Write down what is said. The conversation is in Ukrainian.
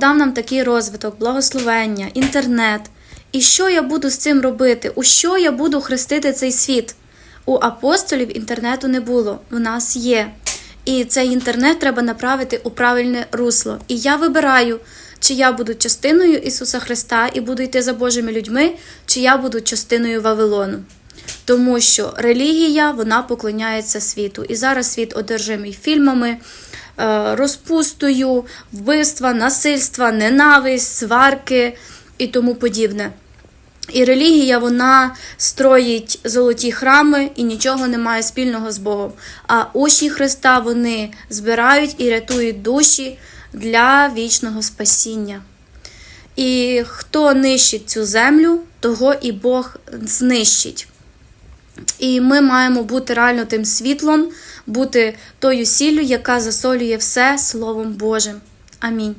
Дав нам такий розвиток, благословення, інтернет. І що я буду з цим робити? У що я буду хрестити цей світ? У апостолів інтернету не було, в нас є. І цей інтернет треба направити у правильне русло. І я вибираю, чи я буду частиною Ісуса Христа і буду йти за Божими людьми, чи я буду частиною Вавилону. Тому що релігія вона поклоняється світу. І зараз світ одержимий фільмами, е, розпустою, вбивства, насильства, ненависть, сварки і тому подібне. І релігія вона строїть золоті храми і нічого не має спільного з Богом. А учні Христа вони збирають і рятують душі для вічного спасіння. І хто нищить цю землю, того і Бог знищить. І ми маємо бути реально тим світлом, бути тою сіллю, яка засолює все Словом Божим. Амінь.